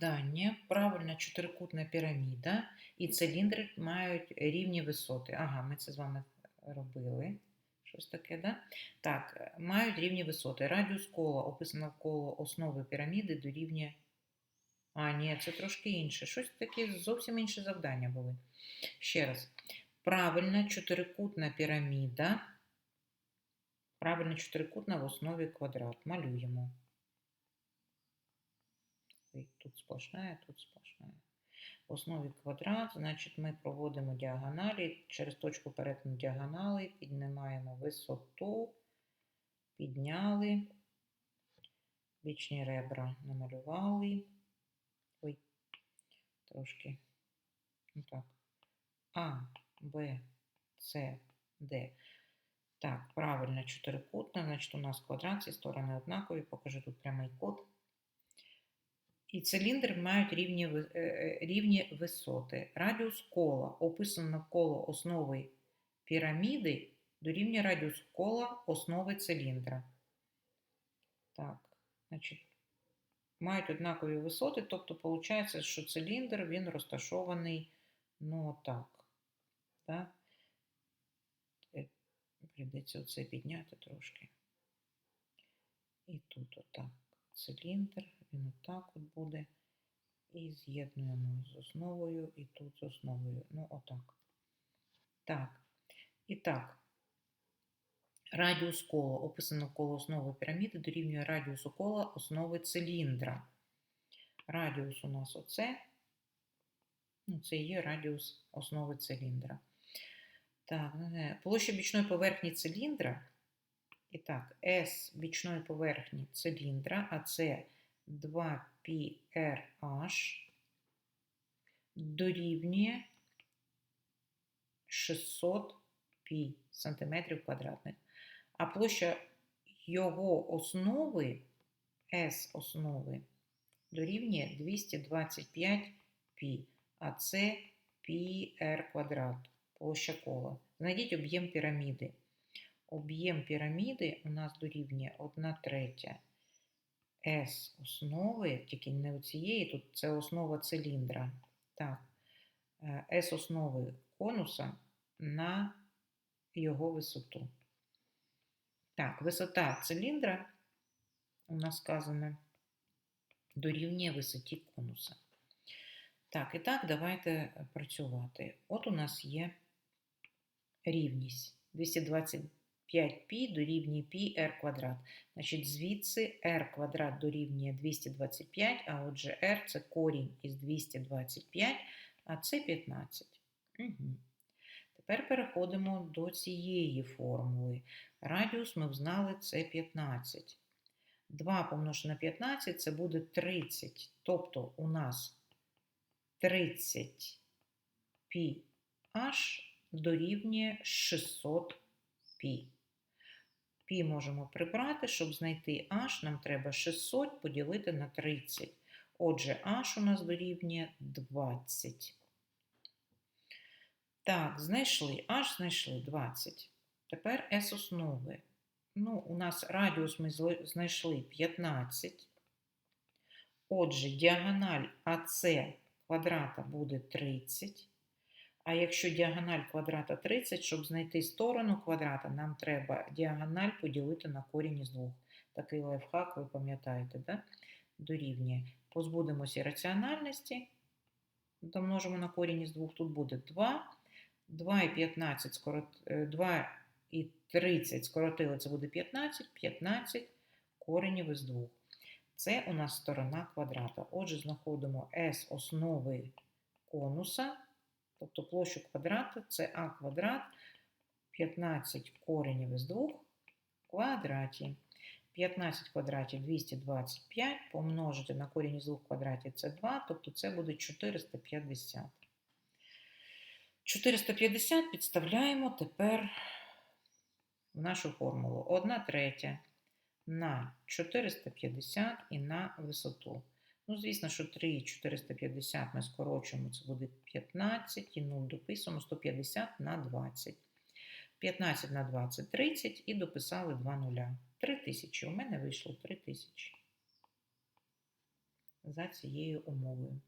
Завдання правильна чотирикутна піраміда і циліндри мають рівні висоти. Ага, ми це з вами робили. Щось таке, да? Так, мають рівні висоти. Радіус кола описано навколо основи піраміди дорівнює. А, ні, це трошки інше. Щось таке зовсім інше завдання були. Ще раз. Правильна чотирикутна піраміда. Правильна чотирикутна в основі квадрат. Малюємо. Ой, Тут сплошная, тут сплошная. В основі квадрат, значить, ми проводимо діагоналі. Через точку перетину діагонали піднімаємо висоту, підняли, бічні ребра намалювали. Ой, трошки. Ну так. А, Б, С, Д. Так, правильно, чотирикутна, значить у нас квадрат, ці сторони однакові, покажу тут прямий кут. І циліндр мають рівні, е, е, рівні висоти. Радіус кола описано навколо основи піраміди дорівнює радіус кола основи циліндра. Так, значить, мають однакові висоти, тобто виходить, що циліндр він розташований ну отак. Так? Е, Прийдеться оце підняти трошки. І тут отак. Циліндр, він отак от буде. І з'єднуємо з основою, і тут з основою. Ну, отак. Так. І так. Радіус кола, описано коло основи піраміди, дорівнює радіусу кола основи циліндра. Радіус у нас оце. Ну, це є радіус основи циліндра. Так, е, площа бічної поверхні циліндра. І так, S бічної поверхні циліндра, а це 2πRH дорівнює 600 π сантиметрів квадратних. А площа його основи, S основи, дорівнює 225 π, а це πr квадрат, площа кола. Знайдіть об'єм піраміди. Об'єм піраміди у нас дорівнює 1 третя S основи, тільки не у цієї, тут це основа циліндра. Так, е, S основи конуса на його висоту. Так, висота циліндра у нас сказано дорівнює висоті конуса. Так, і так, давайте працювати. От у нас є рівність 225π дорівнює πr квадрат. Значить, звідси r квадрат дорівнює 225, а отже r це корінь із 225, а це 15. Угу. Тепер переходимо до цієї формули. Радіус ми взнали це 15. 2 помножити на 15 це буде 30. Тобто у нас 30 pH дорівнює 600 π. Пі можемо прибрати, щоб знайти h, нам треба 600 поділити на 30. Отже, h у нас дорівнює 20. Так, знайшли, h знайшли 20. Тепер S основи. Ну, у нас радіус ми знайшли 15. Отже, діагональ АС квадрата буде 30. А якщо діагональ квадрата 30, щоб знайти сторону квадрата, нам треба діагональ поділити на корінь із двох. Такий лайфхак, ви пам'ятаєте, да? дорівнює. Позбудемося раціональності, домножимо на корінь із двох, тут буде 2. 2 і 15 скорот... е, 2 і 30 скоротили, це буде 15, 15 коренів із двох. Це у нас сторона квадрата. Отже, знаходимо S основи конуса, тобто площу квадрата, це А квадрат, 15 коренів із 2 квадраті. 15 квадратів 225 помножити на корінь із 2 квадратів це 2, тобто це буде 450. 450 підставляємо тепер в нашу формулу. 1 третя на 450 і на висоту. Ну, звісно, що 3 450 ми скорочуємо, це буде 15, і 0 дописуємо 150 на 20. 15 на 20 – 30 і дописали 2 нуля. 3 тисячі. У мене вийшло 3 тисячі. за цією умовою.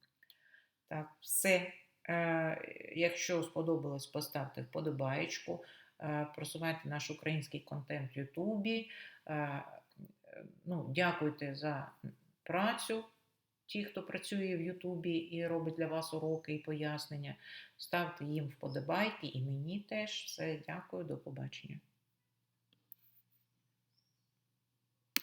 Так, все. Е, Якщо сподобалось, поставте вподобаєчку, е, просувайте наш український контент в Ютубі. Е, Ну, дякуйте за працю. Ті, хто працює в Ютубі і робить для вас уроки і пояснення, ставте їм вподобайки і мені теж. Все, дякую, до побачення.